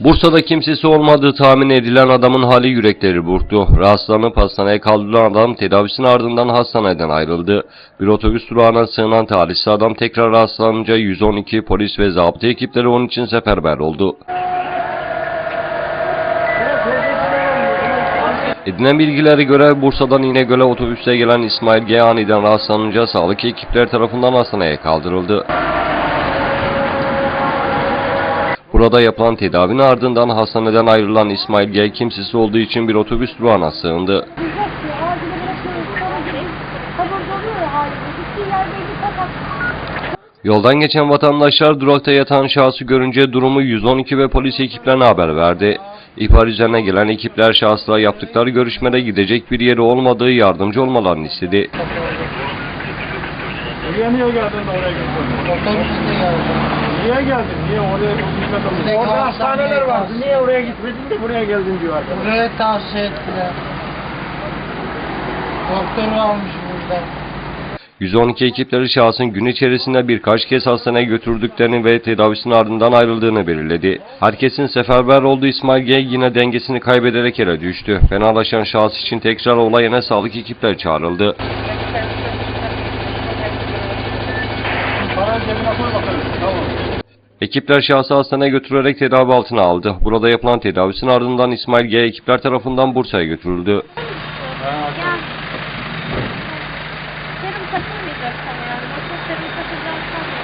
Bursa'da kimsesi olmadığı tahmin edilen adamın hali yürekleri burktu. Rahatsızlanıp hastaneye kaldırılan adam tedavisinin ardından hastaneden ayrıldı. Bir otobüs durağına sığınan talihsiz adam tekrar rahatsızlanınca 112 polis ve zabıta ekipleri onun için seferber oldu. Edinen bilgilere göre Bursa'dan İnegöl'e otobüste gelen İsmail G. aniden rahatsızlanınca sağlık ekipleri tarafından hastaneye kaldırıldı. Burada yapılan tedavinin ardından hastaneden ayrılan İsmail G. kimsesiz olduğu için bir otobüs durağına sığındı. Yoldan geçen vatandaşlar durakta yatan şahsı görünce durumu 112 ve polis ekiplerine haber verdi. İhbar üzerine gelen ekipler şahısla yaptıkları görüşmede gidecek bir yeri olmadığı yardımcı olmalarını istedi. Geldin de oraya gittin? Niye geldin? Niye oraya gitmedin? Orada hastaneler vardı. kalsın. Niye oraya gitmedin de buraya geldin diyor arkadaş. Buraya tavsiye ettiler. Doktor varmış burada. 112 ekipleri şahsın gün içerisinde birkaç kez hastaneye götürdüklerini ve tedavisinin ardından ayrıldığını belirledi. Herkesin seferber olduğu İsmail G yine dengesini kaybederek yere düştü. Fenalaşan şahıs için tekrar olay yerine sağlık ekipleri çağrıldı. Parayı cebine koy bakalım. Tamam. Ekipler şahsı hastaneye götürülerek tedavi altına aldı. Burada yapılan tedavisin ardından İsmail G. ekipler tarafından Bursa'ya götürüldü. Yarın takılmayacak sana yani. Otobüslerin takılacağını sanmıyorum.